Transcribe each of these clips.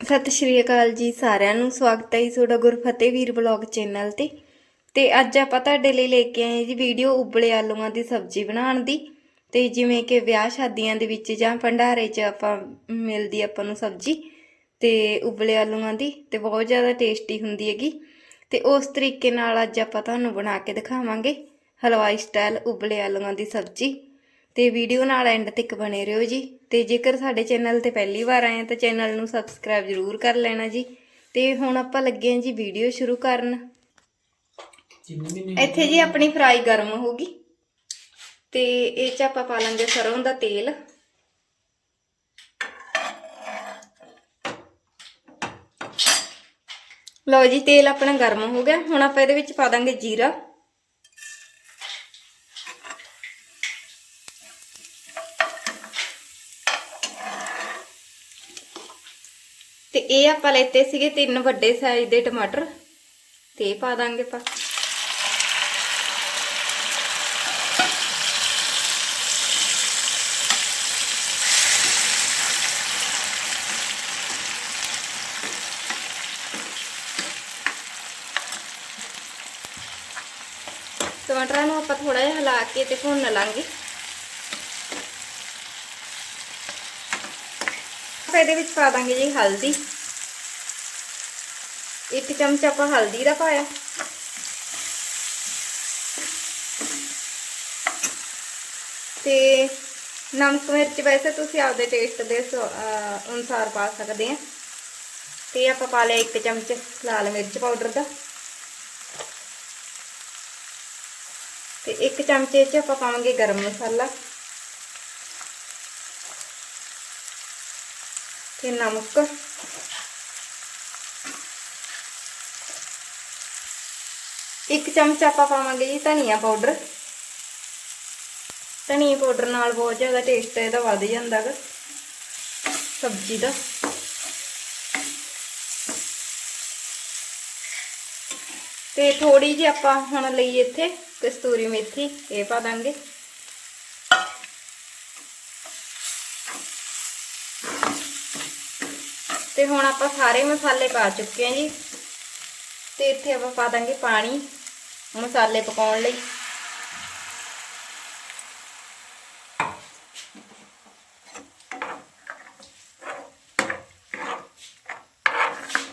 ਸਤਿ ਸ਼੍ਰੀ ਅਕਾਲ ਜੀ ਸਾਰਿਆਂ ਨੂੰ। ਸਵਾਗਤ ਹੈ ਜੀ ਤੁਹਾਡਾ ਗੁਰਫਤਿਹ ਵੀਰ ਬਲੌਗ ਚੈਨਲ ਤੇ। ਤੇ ਅੱਜ ਆਪਾਂ ਤੁਹਾਡੇ ਲਈ ਲੈ ਕੇ ਆਏ ਜੀ ਵੀਡੀਓ ਉਬਲੇ ਆਲੂਆਂ ਦੀ ਸਬਜ਼ੀ ਬਣਾਉਣ ਦੀ। ਤੇ ਜਿਵੇਂ ਕਿ ਵਿਆਹ ਸ਼ਾਦੀਆਂ ਦੇ ਵਿੱਚ ਜਾਂ ਭੰਡਾਰੇ 'ਚ ਆਪਾਂ ਮਿਲਦੀ ਆਪਾਂ ਨੂੰ ਸਬਜ਼ੀ। ਤੇ ਉਬਲੇ ਆਲੂਆਂ ਦੀ ਤੇ ਬਹੁਤ ਜ਼ਿਆਦਾ ਟੇਸਟੀ ਹੁੰਦੀ ਹੈਗੀ। ਤੇ ਉਸ ਤਰੀਕੇ ਨਾਲ ਅੱਜ ਆਪਾਂ ਤੁਹਾਨੂੰ ਬਣਾ ਕੇ ਦਿਖਾਵਾਂਗੇ ਹਲਵਾਈ ਸਟਾਈਲ ਉਬਲੇ ਆਲੂਆਂ ਦੀ ਸਬਜ਼ੀ। ਤੇ ਵੀਡੀਓ ਨਾਲ ਐਂਡ ਤੱਕ ਬਣੇ ਰਹੋ ਜੀ। ਤੇ ਜੇਕਰ ਸਾਡੇ ਚੈਨਲ ਤੇ ਪਹਿਲੀ ਵਾਰ ਆਏ ਤਾਂ ਚੈਨਲ ਨੂੰ ਸਬਸਕ੍ਰਾਈਬ ਜ਼ਰੂਰ ਕਰ ਲੈਣਾ ਜੀ। ਤੇ ਹੁਣ ਆਪਾਂ ਲੱਗੇ ਹਾਂ ਜੀ ਵੀਡੀਓ ਸ਼ੁਰੂ ਕਰਨ। ਇੱਥੇ ਜੀ ਆਪਣੀ ਫਰਾਈ ਗਰਮ ਹੋਗੀ ਤੇ ਇਹ ਚ ਆਪਾਂ ਪਾ ਲਾਂਗੇ ਸਰੋਂ ਦਾ ਤੇਲ। ਲਓ ਜੀ ਤੇਲ ਆਪਣਾ ਗਰਮ ਹੋ ਗਿਆ। ਹੁਣ ਆਪਾਂ ਇਹਦੇ ਵਿੱਚ ਪਾ ਦਾਂਗੇ ਜੀਰਾ। ਤੇ ਇਹ ਆਪਾਂ ਲੈਤੇ ਸੀਗੇ ਤਿੰਨ ਵੱਡੇ ਸਾਈਜ਼ ਦੇ ਟਮਾਟਰ। ਤੇ ਇਹ ਪਾ ਦਾਂਗੇ ਆਪਾਂ। ਟਮਾਟਰਾਂ ਨੂੰ ਆਪਾਂ ਥੋੜਾ ਜਿਹਾ ਹਿਲਾ ਕੇ ਤੇ ਭੁੰਨ ਲਾਂਗੇ। ਇਹਦੇ ਵਿੱਚ ਪਾ ਦਾਂਗੇ ਜੀ ਹਲਦੀ। ਇੱਕ ਚਮਚ ਆਪਾਂ ਹਲਦੀ ਦਾ ਪਾਇਆ। ਤੇ ਨਮਕ ਮਿਰਚ ਵੈਸੇ ਤੁਸੀਂ ਆਪਦੇ ਟੇਸਟ ਦੇ ਅਨੁਸਾਰ ਪਾ ਸਕਦੇ ਆ। ਤੇ ਆਪਾਂ ਪਾ ਲਿਆ ਇੱਕ ਚਮਚ ਲਾਲ ਮਿਰਚ ਪਾਊਡਰ ਦਾ। ਤੇ ਇੱਕ ਚਮਚੇ ਚ ਆਪਾਂ ਪਾਵਾਂਗੇ ਗਰਮ ਮਸਾਲਾ। ਤੇ ਨਮਕ ਇੱਕ ਚਮਚ ਆਪਾਂ ਪਾਵਾਂਗੇ ਜੀ ਧਨੀਆ ਪਾਊਡਰ। ਧਨੀਆ ਪਾਊਡਰ ਨਾਲ ਬਹੁਤ ਜ਼ਿਆਦਾ ਟੇਸਟ ਇਹਦਾ ਵੱਧ ਜਾਂਦਾ ਹੈ ਸਬਜ਼ੀ ਦਾ। ਤੇ ਥੋੜੀ ਜਿਹੀ ਆਪਾਂ ਹੁਣ ਲਈ ਇੱਥੇ ਕਸਤੂਰੀ ਮੇਥੀ, ਇਹ ਪਾ ਦਾਂਗੇ। ਤੇ ਹੁਣ ਆਪਾਂ ਸਾਰੇ ਮਸਾਲੇ ਪਾ ਚੁੱਕੇ ਹਾਂ ਜੀ। ਤੇ ਇੱਥੇ ਆਪਾਂ ਪਾ ਦਾਂਗੇ ਪਾਣੀ, ਮਸਾਲੇ ਪਕਾਉਣ ਲਈ।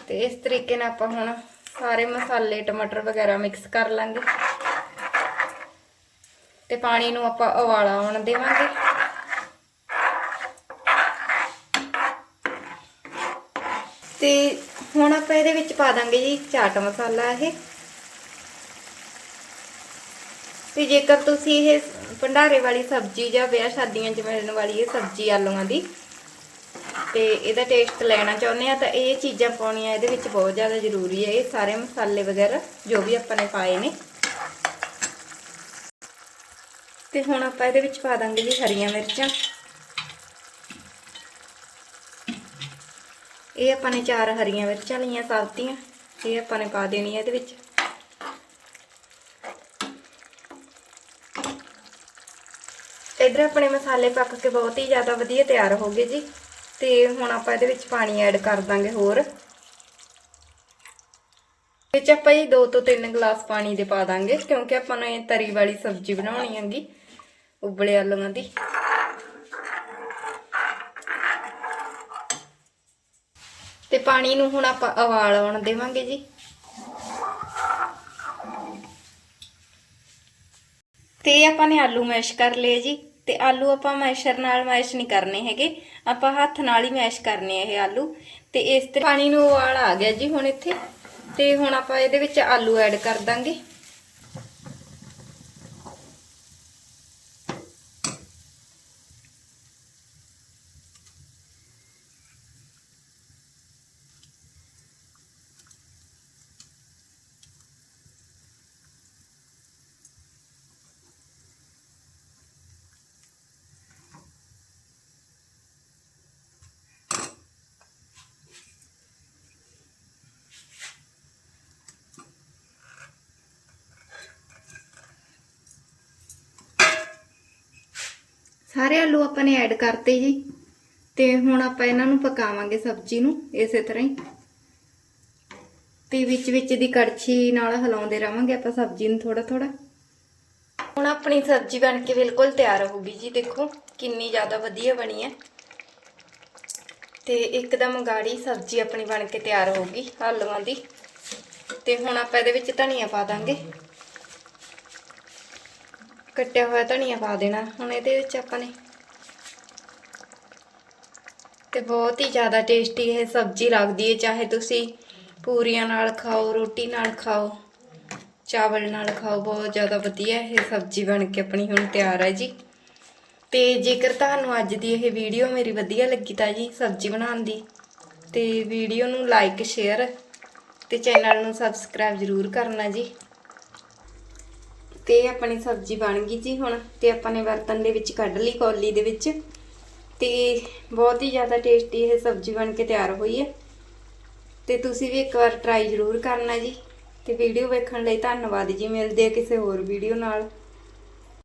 ਤੇ ਇਸ ਤਰੀਕੇ ਨਾਲ ਆਪਾਂ ਹੁਣ ਸਾਰੇ ਮਸਾਲੇ, ਟਮਾਟਰ ਵਗੈਰਾ ਮਿਕਸ ਕਰ ਲਾਂਗੇ। ਤੇ ਪਾਣੀ ਨੂੰ ਆਪਾਂ ਉਬਾਲਾ ਆਉਣ ਦੇਵਾਂਗੇ। ਤੇ ਹੁਣ ਆਪਾਂ ਇਹਦੇ ਵਿੱਚ ਪਾ ਦਾਂਗੇ ਜੀ ਚਾਟ ਮਸਾਲਾ ਇਹ। ਤੇ ਜੇਕਰ ਤੁਸੀਂ ਇਹ ਭੰਡਾਰੇ ਵਾਲੀ ਸਬਜ਼ੀ ਜਾਂ ਵਿਆਹ ਸ਼ਾਦੀਆਂ 'ਚ ਮਿਲਣ ਵਾਲੀ ਇਹ ਸਬਜ਼ੀ ਆਲੂਆਂ ਦੀ ਤੇ ਇਹਦਾ ਟੇਸਟ ਲੈਣਾ ਚਾਹੁੰਦੇ ਆ ਤਾਂ ਇਹ ਚੀਜ਼ਾਂ ਪਾਉਣੀਆਂ ਇਹਦੇ ਵਿੱਚ ਬਹੁਤ ਜ਼ਿਆਦਾ ਜ਼ਰੂਰੀ ਹੈ। ਇਹ ਸਾਰੇ ਮਸਾਲੇ ਵਗੈਰਾ ਜੋ ਵੀ ਆਪਾਂ ਨੇ ਪਾਏ ਨੇ। ਤੇ ਹੁਣ ਆਪਾਂ ਇਹਦੇ ਵਿੱਚ ਪਾ ਦਾਂਗੇ ਜੀ ਹਰੀਆਂ ਮਿਰਚਾਂ। ਇਹ ਆਪਾਂ ਨੇ ਚਾਰ ਹਰੀਆਂ ਮਿਰਚਾਂ ਲਈਆਂ ਸਾਬਤੀਆਂ ਇਹ ਆਪਾਂ ਨੇ ਪਾ ਦੇਣੀ ਹੈ ਇਹਦੇ ਵਿੱਚ। ਇਧਰ ਆਪਣੇ ਮਸਾਲੇ ਪੱਕ ਕੇ ਬਹੁਤ ਹੀ ਜ਼ਿਆਦਾ ਵਧੀਆ ਤਿਆਰ ਹੋ ਗਏ ਜੀ। ਤੇ ਹੁਣ ਆਪਾਂ ਇਹਦੇ ਵਿੱਚ ਪਾਣੀ ਐਡ ਕਰ ਦਾਂਗੇ ਹੋਰ। ਵਿੱਚ ਆਪਾਂ ਇਹ 2 ਤੋਂ 3 ਗਲਾਸ ਪਾਣੀ ਦੇ ਪਾ ਦਾਂਗੇ, ਕਿਉਂਕਿ ਆਪਾਂ ਨੇ ਤਰੀ ਵਾਲੀ ਸਬਜ਼ੀ ਬਣਾਉਣੀ ਹੈਗੀ, ਉਬਲੇ ਆਲੂਆਂ ਦੀ। ਤੇ ਪਾਣੀ ਨੂੰ ਹੁਣ ਆਪਾਂ ਉਬਾਲ ਆਉਣ ਦੇਵਾਂਗੇ ਜੀ। ਤੇ ਆਪਾਂ ਨੇ ਆਲੂ ਮੈਸ਼ ਕਰ ਲਏ ਜੀ। ਤੇ ਆਲੂ ਆਪਾਂ ਮੈਸ਼ਰ ਨਾਲ ਮੈਸ਼ ਨਹੀਂ ਕਰਨੇ ਹੈਗੇ। ਆਪਾਂ ਹੱਥ ਨਾਲ ਹੀ ਮੈਸ਼ ਕਰਨੇ ਆ ਇਹ ਆਲੂ। ਤੇ ਇਸ ਤੇ ਪਾਣੀ ਨੂੰ ਉਬਾਲ ਆ ਗਿਆ ਜੀ ਹੁਣ ਇੱਥੇ। ਤੇ ਹੁਣ ਆਪਾਂ ਇਹਦੇ ਵਿੱਚ ਆਲੂ ਐਡ ਕਰ ਦਾਂਗੇ। ਸਾਰੇ ਆਲੂ ਆਪਾਂ ਨੇ ਐਡ ਕਰਤੇ ਜੀ। ਤੇ ਹੁਣ ਆਪਾਂ ਇਹਨਾਂ ਨੂੰ ਪਕਾਵਾਂਗੇ ਸਬਜ਼ੀ ਨੂੰ, ਇਸੇ ਤਰ੍ਹਾਂ ਹੀ। ਤੇ ਵਿੱਚ ਵਿੱਚ ਦੀ ਕੜਛੀ ਨਾਲ ਹਿਲਾਉਂਦੇ ਰਵਾਂਗੇ ਆਪਾਂ ਸਬਜ਼ੀ ਨੂੰ ਥੋੜਾ ਥੋੜਾ ਹੁਣ ਆਪਣੀ ਸਬਜ਼ੀ ਬਣ ਕੇ ਬਿਲਕੁਲ ਤਿਆਰ ਹੋ ਗਈ ਜੀ, ਦੇਖੋ ਕਿੰਨੀ ਜ਼ਿਆਦਾ ਵਧੀਆ ਬਣੀ ਹੈ। ਤੇ ਇੱਕਦਮ ਗਾੜੀ ਸਬਜ਼ੀ ਆਪਣੀ ਬਣ ਕੇ ਤਿਆਰ ਹੋ ਗਈ ਆਲੂਆਂ ਦੀ। ਤੇ ਹੁਣ ਆਪਾਂ ਇਹਦੇ ਵਿੱਚ ਧਨੀਆ ਪਾ ਦਾਂਗੇ। ਕੱਟਿਆ ਹੋਇਆ ਧਨੀਆ ਪਾ ਦੇਣਾ। ਹੁਣ ਇਹਦੇ ਵਿੱਚ ਆਪਾਂ ਨੇ ਤੇ ਬਹੁਤ ਹੀ ਜ਼ਿਆਦਾ ਟੇਸਟੀ ਇਹ ਸਬਜ਼ੀ ਲੱਗਦੀ ਹੈ ਚਾਹੇ ਤੁਸੀਂ ਪੂਰੀਆਂ ਨਾਲ ਖਾਓ, ਰੋਟੀ ਨਾਲ ਖਾਓ, ਚਾਵਲ ਨਾਲ ਖਾਓ, ਬਹੁਤ ਜ਼ਿਆਦਾ ਵਧੀਆ ਇਹ ਸਬਜ਼ੀ ਬਣ ਕੇ ਆਪਣੀ ਹੁਣ ਤਿਆਰ ਹੈ ਜੀ। ਤੇ ਜੇਕਰ ਤੁਹਾਨੂੰ ਅੱਜ ਦੀ ਇਹ ਵੀਡੀਓ ਮੇਰੀ ਵਧੀਆ ਲੱਗੀ ਤਾਂ ਜੀ ਸਬਜ਼ੀ ਬਣਾਉਣ ਦੀ ਤੇ ਵੀਡੀਓ ਨੂੰ ਲਾਈਕ ਸ਼ੇਅਰ ਤੇ ਚੈਨਲ ਨੂੰ ਸਬਸਕ੍ਰਾਈਬ ਜ਼ਰੂਰ ਕਰਨਾ ਜੀ। ਤੇ ਆਪਣੀ ਸਬਜ਼ੀ ਬਣ ਗਈ ਜੀ ਹੁਣ ਤੇ ਆਪਾਂ ਨੇ ਬਰਤਨ ਦੇ ਵਿੱਚ ਕੱਢ ਲਈ ਕੌਲੀ ਦੇ ਵਿੱਚ ਤੇ ਬਹੁਤ ਹੀ ਜ਼ਿਆਦਾ ਟੇਸਟੀ ਇਹ ਸਬਜ਼ੀ ਬਣ ਕੇ ਤਿਆਰ ਹੋਈ ਹੈ। ਤੇ ਤੁਸੀਂ ਵੀ ਇੱਕ ਵਾਰ ਟਰਾਈ ਜ਼ਰੂਰ ਕਰਨਾ ਜੀ ਤੇ ਵੀਡੀਓ ਵੇਖਣ ਲਈ ਧੰਨਵਾਦ ਜੀ। ਮਿਲਦੇ ਆ ਕਿਸੇ ਹੋਰ ਵੀਡੀਓ ਨਾਲ।